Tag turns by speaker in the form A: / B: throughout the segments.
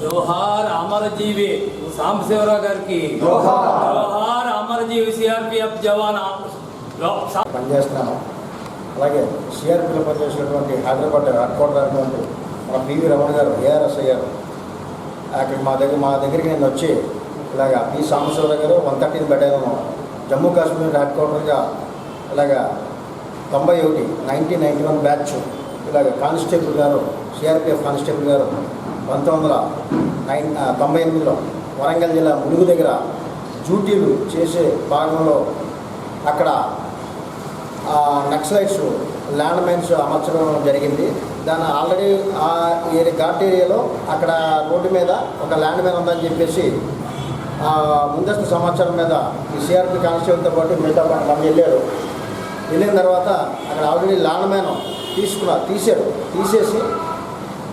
A: జోహార్ అమరజీవి సాంబశివరావు గారికి. జోహార్. అమరజీవి సిఆర్పిఎఫ్ జవాన్.
B: పనిచేస్తున్నాను. అలాగే సిఆర్పీలో పనిచేసినటువంటి హైదరాబాద్ హెడ్ క్వార్టర్ అయినటువంటి మన పివి రమణ గారు ఏఆర్ఎస్ అయ్యారు. అక్కడ మా దగ్గర మా దగ్గరికి నేను వచ్చి ఇలాగా పి సాంబశివరావు గారు one thirteen battalion Jammu Kashmir head క్వార్టర్గా ఇలాగా తొంభై ఒకటి నైన్టీన్ నైంటీ వన్ బ్యాచ్ ఇలాగ కానిస్టేబుల్ గారు సిఆర్పిఎఫ్ కానిస్టేబుల్ గారు పంతొమ్మిది వందల నైన్ తొంభై ఎనిమిదిలో వరంగల్ జిల్లా ములుగు దగ్గర డ్యూటీలు చేసే భాగంలో అక్కడ నక్సలైట్స్ ల్యాండ్ మైన్స్ అమర్చడం జరిగింది. దాన్ని ఆల్రెడీ ఆ ఏరియా ఘాట్ ఏరియాలో అక్కడ రోడ్డు మీద ఒక ల్యాండ్ మైన్ ఉందని చెప్పేసి ఆ, ముందస్తు సమాచారం మీద ఈ సిఆర్పి కానిస్టేబుల్తో పాటు మిగతా మంది వెళ్ళారు. వెళ్ళిన తర్వాత అక్కడ ఆల్రెడీ ల్యాండ్ మ్యాన్ తీసుకున్నారు తీసాడు తీసేసి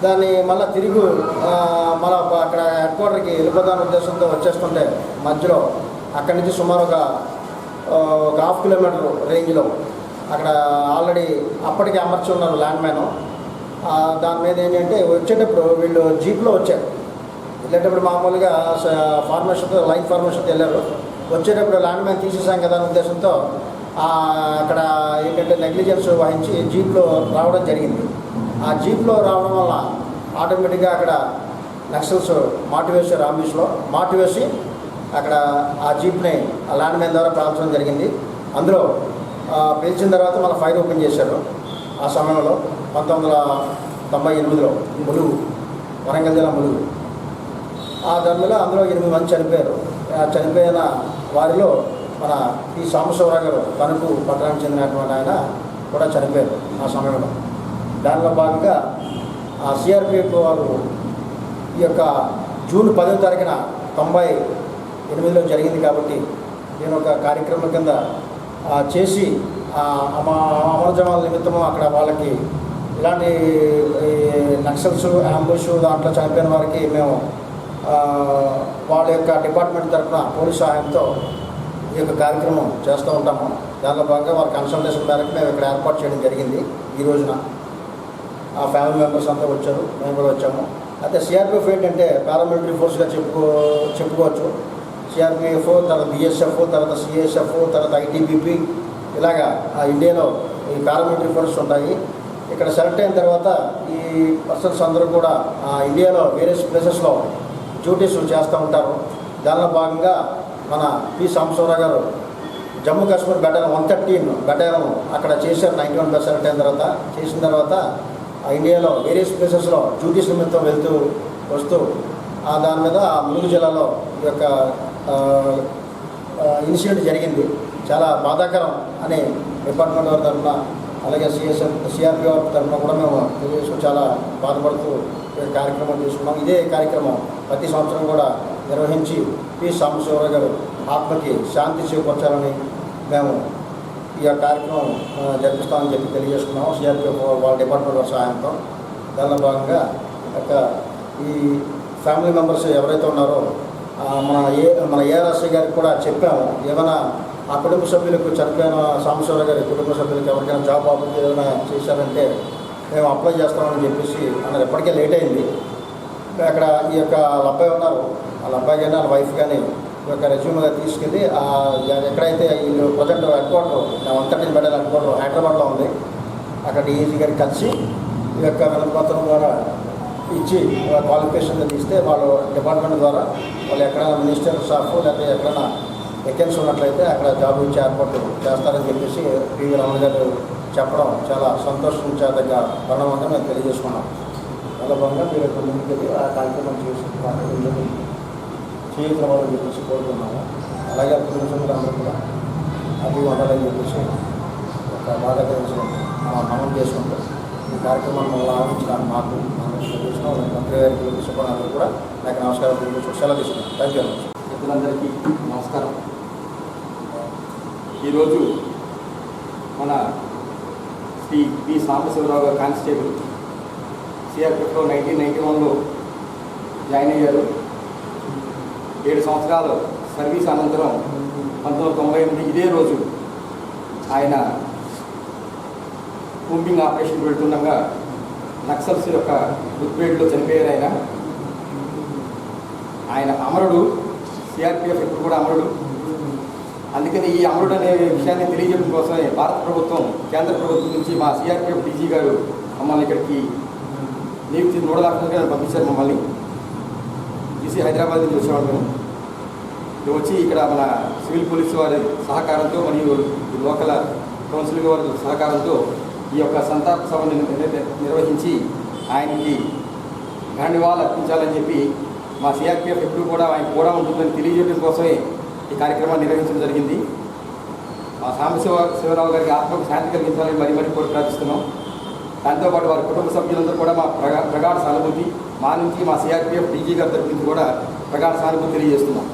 B: దాన్ని మళ్ళీ తిరిగి ఆ, మళ్ళా అక్కడ హెడ్ క్వార్టర్కి వెళ్ళిపోదాని ఉద్దేశంతో వచ్చేస్తుంటే మధ్యలో అక్కడి నుంచి సుమారు ఒక ఒక హాఫ్ కిలోమీటర్ రేంజ్లో అక్కడ ఆల్రెడీ అప్పటికే అమర్చి ఉన్నారు ల్యాండ్ మ్యాన్ దాని మీద ఏంటంటే వచ్చేటప్పుడు వీళ్ళు జీప్లో వచ్చారు. వెళ్ళేటప్పుడు మామూలుగా ఫార్మేషన్తో లైన్ ఫార్మేషన్తో వెళ్ళారు. వచ్చేటప్పుడు ల్యాండ్ మ్యాన్ తీసేసాం కదా అనే ఉద్దేశంతో అక్కడ ఏంటంటే నెగ్లిజెన్స్ వహించి జీప్లో రావడం జరిగింది. ఆ జీప్లో రావడం వల్ల ఆటోమేటిక్గా అక్కడ నక్సల్స్ మాటివేసి వేశారు మాటివేసి వేసి అక్కడ ఆ జీప్ని ఆ ల్యాండ్ మ్యాన్ ద్వారా ప్రాల్చడం జరిగింది. అందులో పిలిచిన తర్వాత మళ్ళీ ఫైర్ ఓపెన్ చేశారు. ఆ సమయంలో పంతొమ్మిది వందల తొంభై ఎనిమిదిలో ములుగు వరంగల్ జిల్లా ములుగు. ఆ దానిలో అందులో ఎనిమిది మంది చనిపోయారు. చనిపోయిన వారిలో మన ఈ సాంబశివరావు గారు తణుకు పట్టణానికి చెందినటువంటి ఆయన కూడా చనిపోయారు ఆ సమయంలో. దానిలో భాగంగా ఆ సిఆర్పిఎఫ్ వారు ఈ యొక్క జూన్ పదో తారీఖున తొంభై ఎనిమిదిలో జరిగింది కాబట్టి నేను ఒక కార్యక్రమం కింద చేసి ఆ, అమర నిమిత్తము అక్కడ వాళ్ళకి ఇలాంటి ఈ నక్సల్స్ అంబుష్ దాంట్లో చనిపోయిన వారికి మేము వాళ్ళ యొక్క డిపార్ట్మెంట్ తరఫున పోలీస్ సహాయంతో ఈ యొక్క కార్యక్రమం చేస్తూ ఉంటాము. దానిలో భాగంగా వారి కన్సల్టేషన్ మేరకు మేము ఇక్కడ ఏర్పాటు చేయడం జరిగింది ఈ రోజున. ఆ ఫ్యామిలీ మెంబర్స్ అంతా వచ్చారు. మేము కూడా వచ్చాము. అయితే సిఆర్పిఎఫ్ ఏంటంటే పారామిలిటరీ ఫోర్స్గా చెప్పుకో చెప్పుకోవచ్చు. సిఆర్పిఎఫ్ తర్వాత బిఎస్ఎఫ్ తర్వాత సిఎస్ఎఫ్ తర్వాత ఐటీబీపీ ఇలాగా ఆ ఇండియాలో ఈ పారామిలిటరీ ఫోర్స్ ఉంటాయి. ఇక్కడ సెలెక్ట్ అయిన తర్వాత ఈ పర్సన్స్ అందరూ కూడా ఆ ఇండియాలో వేరియస్ ప్లేసెస్లో డ్యూటీస్ చేస్తూ ఉంటారు. దానిలో భాగంగా మన పి సాంబశివరావు గారు Jammu Kashmir battalion one thirteen battalion అక్కడ చేశారు. నైన్టీ వన్ సెలెక్ట్ అయిన తర్వాత చేసిన తర్వాత ఇండియాలో వేరియస్ ప్లేసెస్లో డ్యూటీస్ నిమిత్తం వెళ్తూ వస్తూ ఆ దాని మీద ఆ ములుగు జిల్లాలో ఈ యొక్క ఇన్సిడెంట్ జరిగింది. చాలా బాధాకరం అని డిపార్ట్మెంట్ వారి తరఫున అలాగే సిఎస్ఎఫ్ సిఆర్పి వారి తరఫున కూడా మేము తెలియజేసుకుని చాలా బాధపడుతూ ఈ కార్యక్రమం తీసుకున్నాం. ఇదే కార్యక్రమం ప్రతి సంవత్సరం కూడా నిర్వహించి పి. సాంబశివరావు గారు ఆత్మకి శాంతి చేకూర్చాలని మేము ఈ యొక్క కార్యక్రమం జరిపిస్తామని చెప్పి తెలియజేసుకున్నాం సిఆర్పిఎఫ్ వాళ్ళ డిపార్ట్మెంట్ సహాయంతో. దానిలో భాగంగా యొక్క ఈ ఫ్యామిలీ మెంబర్స్ ఎవరైతే ఉన్నారో మన ఏ మన ఏఆర్ఎస్ఐ గారికి కూడా చెప్పాము. ఏమైనా ఆ కుటుంబ సభ్యులకు చనిపోయిన సాంబశివరావు గారి కుటుంబ సభ్యులకు ఎవరికైనా జాబ్ ఆపర్చునిటీ ఏమైనా చేశారంటే మేము అప్లై చేస్తామని చెప్పేసి అన్నారు. ఎప్పటికే లేట్ అయింది. అక్కడ ఈ యొక్క వాళ్ళ అబ్బాయి ఉన్నారు. వాళ్ళ అబ్బాయి కానీ వాళ్ళ వైఫ్ కానీ యొక్క రెజ్యూమ్గా తీసుకెళ్ళి ఎక్కడైతే వీళ్ళు present head quarter one thirteen head quarter హైదరాబాద్లో ఉంది. అక్కడ డీజీ గారికి కలిసి ఈ యొక్క వినపత్రం ద్వారా ఇచ్చి క్వాలిఫికేషన్ తీస్తే వాళ్ళు డిపార్ట్మెంట్ ద్వారా వాళ్ళు ఎక్కడైనా మినిస్టర్ స్టాఫ్ లేకపోతే ఎక్కడైనా వెకెన్సీ ఉన్నట్లయితే అక్కడ జాబ్ ఇచ్చే ఏర్పాటు చేస్తారని చెప్పేసి పివి రమణ గారు చెప్పడం చాలా సంతోషించేదగ్గ పరిణామంగా మేము తెలియజేసుకున్నాం. చాలా బాగుంటుంది మీరు ఇక్కడ ముందుకెళ్ళి ఆ కార్యక్రమం చేసి ముందుకు చేయించవాలని చెప్పేసి కోరుతున్నాము. అలాగే కుటుంబ కూడా అది వండాలని చెప్పేసి ఒక బాధ్యత మనం మనం చేసుకుంటాం ఈ కార్యక్రమాన్ని మళ్ళీ ఆరంభించడానికి మాకు చూసిన మంత్రి గారికి విశ్వనాథ్ కూడా నాకు నమస్కారం తెలియజేసి సెలవు తీసుకున్నాను థ్యాంక్ యూ
C: పెద్దలందరికీ నమస్కారం. ఈరోజు మన శ్రీ పి సాంబశివరావు గారు కానిస్టేబుల్ సిఆర్పిఎఫ్లో నైన్టీన్ నైన్టీ వన్లో జాయిన్ అయ్యారు. ఏడు సంవత్సరాలు సర్వీస్ అనంతరం పంతొమ్మిది తొంభై ఎనిమిది ఇదే రోజు ఆయన కూంబింగ్ ఆపరేషన్ పెడుతుండగా నక్సల్స్ యొక్క ఉద్వేడిలో చనిపోయారు ఆయన. ఆయన అమరుడు సిఆర్పిఎఫ్ ఇప్పుడు కూడా అమరుడు. అందుకని ఈ అమరుడు అనే విషయాన్ని తెలియజేయడం కోసమే భారత ప్రభుత్వం కేంద్ర ప్రభుత్వం నుంచి మా సిఆర్పిఎఫ్ డీజీ గారు మమ్మల్ని ఇక్కడికి నియుక్తి నోడల్ ఆఫీసర్గా పంపించారు మమ్మల్ని. ఈసీ హైదరాబాద్ నుంచి వచ్చేవాడు మేము. వచ్చి ఇక్కడ మన సివిల్ పోలీస్ వారి సహకారంతో మరియు లోకల్ కౌన్సిల్ వారి సహకారంతో ఈ యొక్క సంతాప సభను నిర్వహించి ఆయనకి ఘననివాళులు అర్పించాలని చెప్పి మా సిఆర్పిఎఫ్ ఎప్పుడు కూడా ఆయన కూడా ఉంటుందని తెలియజేయడం కోసమే ఈ కార్యక్రమాన్ని నిర్వహించడం జరిగింది. మా సాంబశివ శివరావు గారికి ఆత్మకు శాంతి కలిగించాలని మరి మరీ కోరి ప్రార్థిస్తున్నాం. దాంతోపాటు వారి కుటుంబ సభ్యులందరూ కూడా మా ప్రగా ప్రగాఢ సానుభూతి మా నుంచి మా సిఆర్పిఎఫ్ డీజీ గారి తరపు నుంచి కూడా ప్రగాఢ సానుభూతి తెలియజేస్తున్నాం.